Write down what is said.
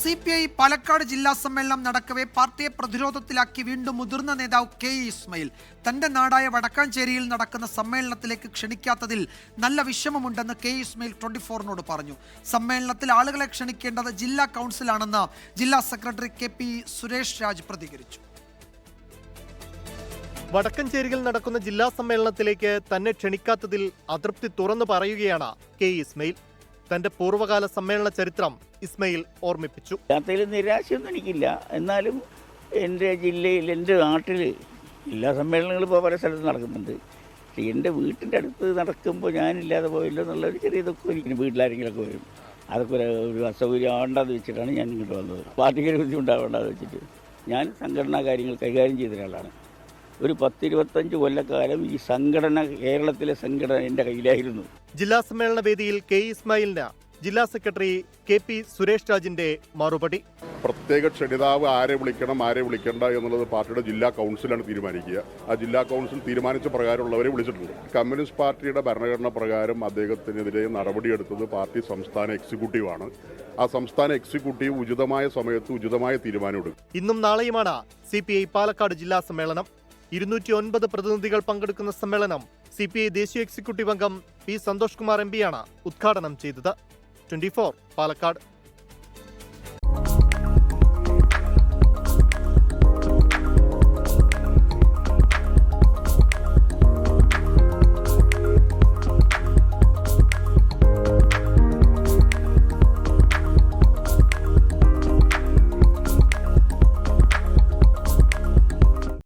C P I Palakkad ജില്ലാ സമ്മേളനം നടക്കവെ പാർട്ടിയെ പ്രതിരോധത്തിലാക്കി വീണ്ടും മുതിർന്ന നേതാവ് കെ ഇസ്മയിൽ. തന്റെ നാടായ വടക്കാഞ്ചേരിയിൽ നടക്കുന്ന സമ്മേളനത്തിലേക്ക് ക്ഷണിക്കാത്തതിൽ നല്ല വിഷമമുണ്ടെന്ന് കെ ഇസ്മയിൽ ട്വന്റി ഫോറിനോട് പറഞ്ഞു. സമ്മേളനത്തിൽ ആളുകളെ ക്ഷണിക്കേണ്ടത് ജില്ലാ കൗൺസിലാണെന്ന് ജില്ലാ secretary K P Suresh Raj പ്രതികരിച്ചു. വടക്കഞ്ചേരിയിൽ നടക്കുന്ന ജില്ലാ സമ്മേളനത്തിലേക്ക് തന്നെ ക്ഷണിക്കാത്തതിൽ അതൃപ്തി തുറന്നു പറയുകയാണ് കെ ഇസ്മയിൽ. തന്റെ പൂർവകാല സമ്മേളന ചരിത്രം ഇസ്മയിൽ ഓർമ്മിപ്പിച്ചു. നിരാശയൊന്നും എനിക്കില്ല. എന്നാലും എന്റെ ജില്ലയിൽ എന്റെ നാട്ടിൽ എല്ലാ സമ്മേളനങ്ങളും ഇപ്പോൾ പല സ്ഥലത്ത് നടക്കുന്നുണ്ട്. പക്ഷേ എന്റെ വീട്ടിന്റെ അടുത്ത് നടക്കുമ്പോൾ ഞാനില്ലാതെ പോയില്ല എന്നുള്ളൊരു ചെറിയ ദുഃഖം എനിക്ക് വീട്ടിലാരെങ്കിലൊക്കെ വരും. അതൊക്കെ ഒരു ഒരു അസൗകര്യം ആവേണ്ടെന്ന് വെച്ചിട്ടാണ് ഞാൻ ഇങ്ങോട്ട് വന്നത്. പാർട്ടിക്ക് ഒരു ബുദ്ധിമുട്ടാവേണ്ടെന്ന് വെച്ചിട്ട്. ഞാൻ സംഘടനാ കാര്യങ്ങൾ കൈകാര്യം ചെയ്ത ഒരാളാണ് ഒരു പത്തിരുപത്തഞ്ച് കൊല്ലക്കാലം ഈ സംഘടന കേരളത്തിലെ സംഘടന എന്റെ കയ്യിലായിരുന്നു. ജില്ലാ സമ്മേളന വേദിയിൽ കെ ഇസ്മായിലിന് ജില്ലാ സെക്രട്ടറി കെ പി സുരേഷ് രാജിന്റെ മറുപടി. പ്രത്യേക ക്ഷണിതാവ് ആരെ വിളിക്കണം ആരെ വിളിക്കണ്ട എന്നുള്ളത് പാർട്ടിയുടെ ജില്ലാ കൗൺസിലാണ് തീരുമാനിക്കുക. ആ ജില്ലാ കൗൺസിൽ തീരുമാനിച്ച പ്രകാരമുള്ളവരെ വിളിച്ചിട്ടുണ്ട്. കമ്മ്യൂണിസ്റ്റ് പാർട്ടിയുടെ ഭരണഘടന പ്രകാരം അദ്ദേഹത്തിനെതിരെ നടപടിയെടുത്തത് പാർട്ടി സംസ്ഥാന എക്സിക്യൂട്ടീവാണ് ആ സംസ്ഥാന എക്സിക്യൂട്ടീവ് ഉചിതമായ സമയത്ത് ഉചിതമായ തീരുമാനമെടുക്കും ഇന്നും നാളെയുമാണ് സി പി ഐ പാലക്കാട് ജില്ലാ സമ്മേളനം. ഇരുന്നൂറ്റി ഒൻപത് പ്രതിനിധികൾ പങ്കെടുക്കുന്ന സമ്മേളനം സി പി ഐ ദേശീയ എക്സിക്യൂട്ടീവ് അംഗം പി സന്തോഷ് കുമാർ എം പിയാണ് ഉദ്ഘാടനം ചെയ്തത്. ട്വന്റി പാലക്കാട്.